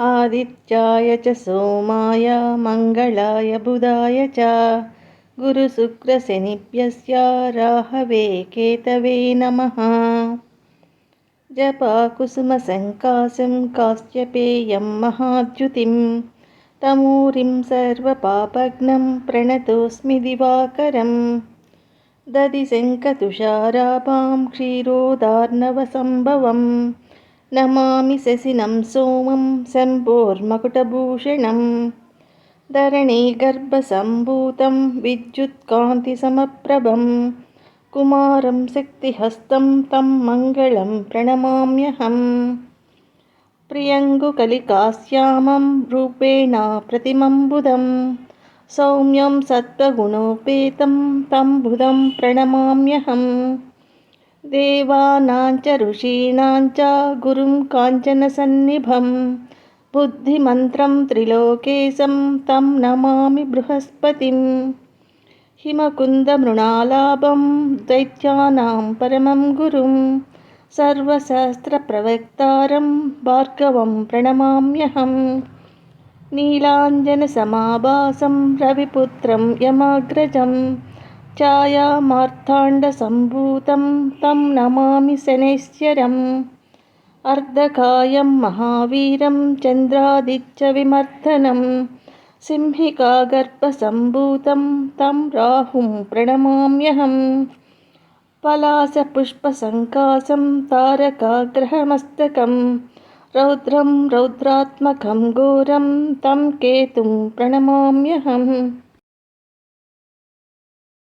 आदित्याय च सोमाय मङ्गलाय बुधाय च। गुरुशुक्रशनिभ्यस्य राहवे केतवे नमः। जपाकुसुमसङ्कासं काश्यपेयं महाद्युतिं तमूरिं सर्वपापघ्नं प्रणतोऽस्मि दिवाकरम्। दधिशङ्खतुषारापां क्षीरोदार्णवसम्भवं नमामि शशिनं सोमं शम्भोर्मकुटभूषणं धरणीगर्भसम्भूतं विद्युत्कान्तिसमप्रभं कुमारं शक्तिहस्तं तं मङ्गलं प्रणमाम्यहम् प्रियङ्गुकलिकाश्यामं रूपेण प्रतिमम्बुधम् सौम्यं सत्त्वगुणोपेतं तं बुधं प्रणमाम्यहम् దేవానాంచ ఋషీణాంచ గురుం కాంచనసన్నిభం బుద్ధిమంత్రం త్రిలోకేశం తం నమామి బృహస్పతిం. హిమకుందమృణాలాభం దైత్యానాం పరమం గురుం. సర్వశాస్త్రప్రవక్తారం భార్గవం ప్రణమామ్యహం. నీలాంజనసమాభాసం రవిపుత్రం యమాగ్రజం. छायामार्ताण्डसम्भूतं तं नमामि शनैश्चरम् अर्धकायं महावीरं चन्द्रादित्यविमर्दनं सिंहिकागर्भसम्भूतं तं राहुं प्रणमाम्यहम्। पलासपुष्पसङ्कासं तारकाग्रहमस्तकम्। रौद्रं रौद्रात्मकं घोरं तं केतुं प्रणमाम्यहम्